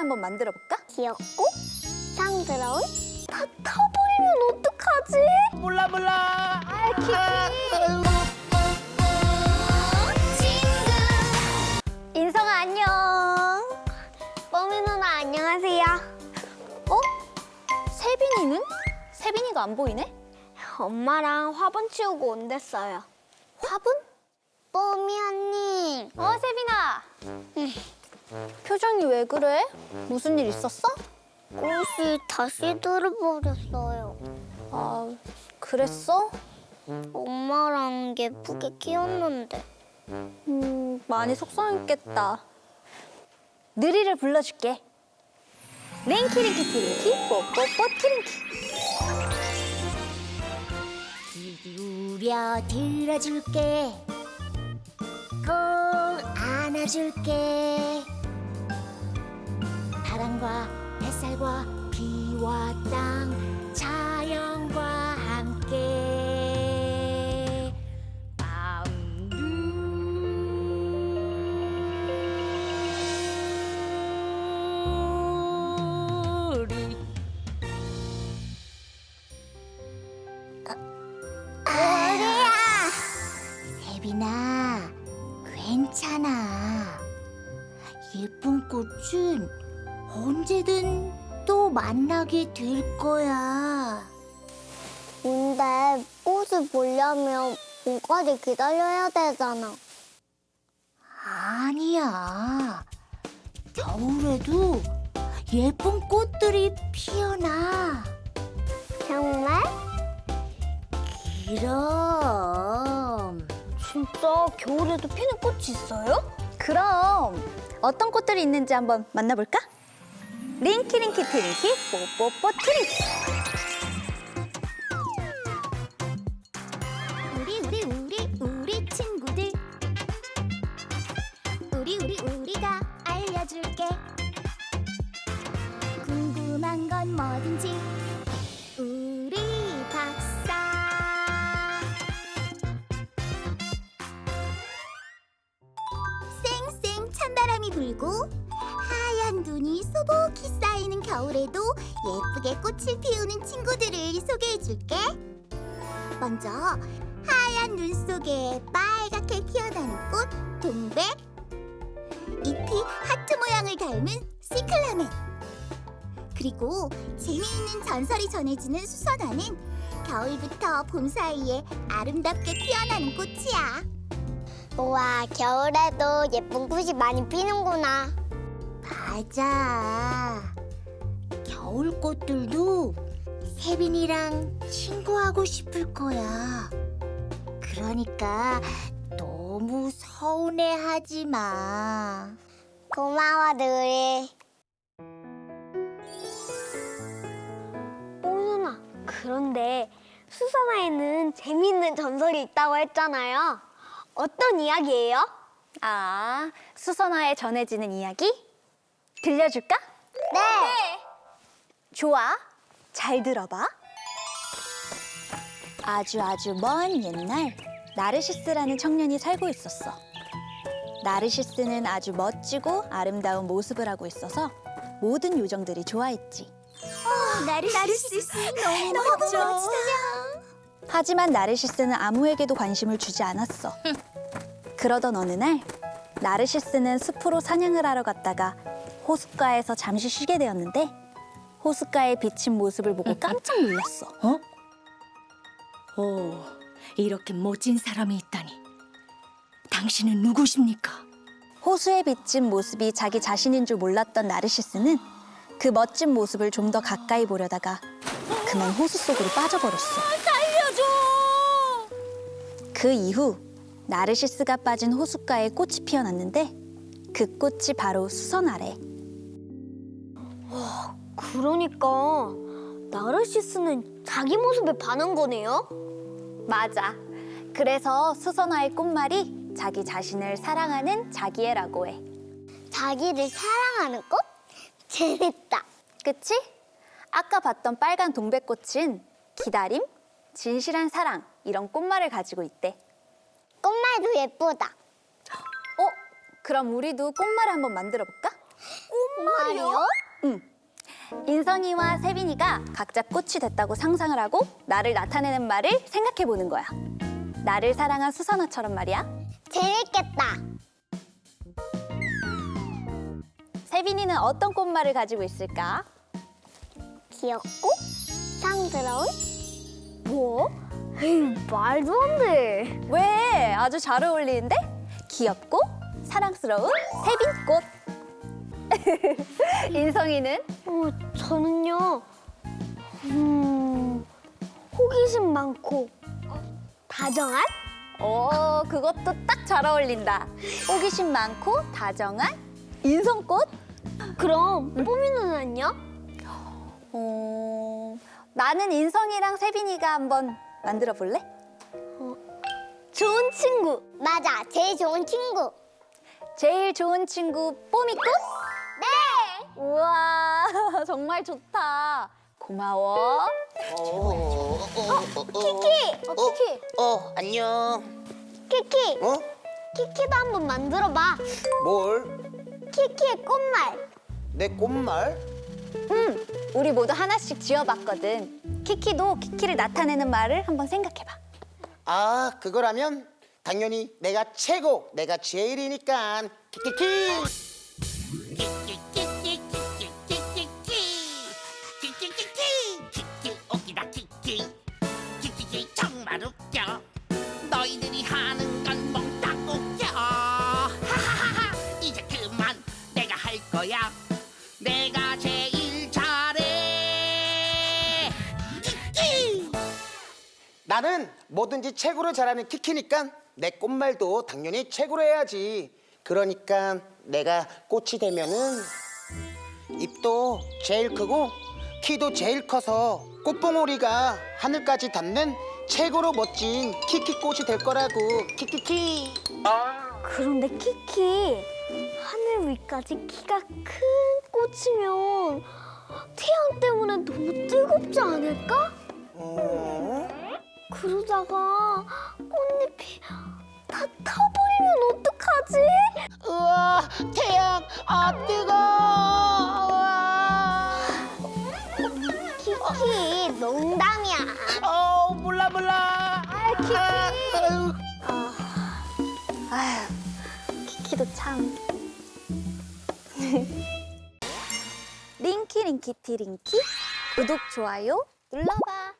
한번 만들어 볼까? 귀엽고 상스러운 다 타버리면 어떡하지? 몰라 몰라. 아, 키키. 인성아 안녕. 뽀미 누나 안녕하세요. 어? 세빈이는? 세빈이가 안 보이네? 엄마랑 화분 치우고 온댔어요. 화분? 뽀미 언니. 어, 세빈아. 표정이 왜 그래? 무슨 일 있었어? 꽃이 다시 들어버렸어요. 아, 그랬어? 엄마랑 예쁘게 키웠는데. 음, 많이 속상했겠다. 느리를 불러줄게. 링키링키 티링키 뽀뽀뽀 티링키. 기울여 들어줄게 꼭 안아줄게 예쁜 꽃은 언제든 또 만나게 될 거야. 근데 꽃을 보려면 봄까지 기다려야 되잖아. 아니야. 겨울에도 예쁜 꽃들이 피어나. 정말? 그럼. 진짜 겨울에도 피는 꽃이 있어요? 그럼 어떤 꽃들이 있는지 한번 만나볼까? 링키링키 티링키 뽀뽀뽀 티링키. 우리 우리 우리 우리 친구들 우리 우리 우리가 알려줄게 궁금한 건 뭐든지 쌩쌩 찬바람이 불고 하얀 눈이 소복히 쌓이는 겨울에도 예쁘게 꽃을 피우는 친구들을 소개해줄게. 먼저 하얀 눈 속에 빨갛게 피어나는 꽃 동백. 잎이 하트 모양을 닮은 시클라멘. 그리고 재미있는 전설이 전해지는 수선화는 겨울부터 봄 사이에 아름답게 피어나는 꽃이야 우와, 겨울에도 예쁜 꽃이 많이 피는구나. 맞아 겨울 꽃들도 세빈이랑 친구하고 싶을 거야 그러니까 너무 서운해하지 마 고마워, 누리. 뽀누나, 그런데 수선화에는 재미있는 전설이 있다고 했잖아요. 어떤 이야기예요? 아, 수선화에 전해지는 이야기? 들려줄까? 네. 좋아. 잘 들어봐. 아주 아주 먼 옛날 나르시스라는 청년이 살고 있었어. 나르시스는 아주 멋지고 아름다운 모습을 하고 있어서 모든 요정들이 좋아했지. 나르시스 너무 멋져 하지만 나르시스는 아무에게도 관심을 주지 않았어. 그러던 어느 날 나르시스는 숲으로 사냥을 하러 갔다가 호숫가에서 잠시 쉬게 되었는데 호숫가에 비친 모습을 보고 깜짝 놀랐어. 어? 오, 이렇게 멋진 사람이 있다니. 당신은 누구십니까? 호수에 비친 모습이 자기 자신인 줄 몰랐던 나르시스는 그 멋진 모습을 좀 더 가까이 보려다가 그만 호수 속으로 빠져버렸어. 그 이후 나르시스가 빠진 호숫가에 꽃이 피어났는데 그 꽃이 바로 수선화래. 그러니까 나르시스는 자기 모습에 반한 거네요? 맞아. 그래서 수선화의 꽃말이 자기 자신을 사랑하는 자기애라고 해. 자기를 사랑하는 꽃? 재밌다. 그치? 아까 봤던 빨간 동백꽃은 기다림, 진실한 사랑 이런 꽃말을 가지고 있대. 꽃말도 예쁘다. 어? 그럼 우리도 꽃말을 한번 만들어 볼까? 꽃말이요? 인성이와 세빈이가 각자 꽃이 됐다고 상상을 하고 나를 나타내는 말을 생각해 보는 거야. 나를 사랑한 수선화처럼 말이야. 재밌겠다. 세빈이는 어떤 꽃말을 가지고 있을까? 귀엽고 상스러운 뭐? 에이, 말도 안 돼. 왜? 아주 잘 어울리는데? 귀엽고 사랑스러운 세빈꽃. 인성이는 어, 저는요. 음, 호기심 많고 다정한 어, 그것도 딱 잘 어울린다. 호기심 많고 다정한 인성꽃? 그럼 뽀미 누나는요? 어, 나는 인성이랑 세빈이가 한번 만들어 볼래? 좋은 친구. 맞아, 제일 좋은 친구. 제일 좋은 친구 뽀미꽃? 네. 우와, 정말 좋다. 고마워. 키키, 어, 키키, 어, 안녕. 키키, 어? 키키도 한번 만들어봐. 뭘? 키키의 꽃말. 내 꽃말? 응, 우리 모두 하나씩 지어봤거든. 키키도 키키를 나타내는 말을 한번 생각해봐. 아, 그거라면 당연히 내가 최고, 내가 제일이니까. 키키키. 키키키키 웃기다 키키 키키키 정말 웃겨 너희들이 하는 나는 뭐든지 최고로 잘하는 키키니까 내 꽃말도 당연히 최고로 해야지. 그러니까 내가 꽃이 되면은 입도 제일 크고 키도 제일 커서 꽃봉오리가 하늘까지 닿는 최고로 멋진 키키꽃이 될 거라고 키키키. 그런데 키키 하늘 위까지 키가 큰 꽃이면 태양 때문에 너무 뜨겁지 않을까? 어? 그러다가 꽃잎이 다 타버리면 어떡하지? 우와 태양 아 뜨거. 키키 농담이야. 어 몰라 몰라. 아 키키. 아휴, 키키도 참. 링키 링키티 링키 구독 좋아요 눌러봐.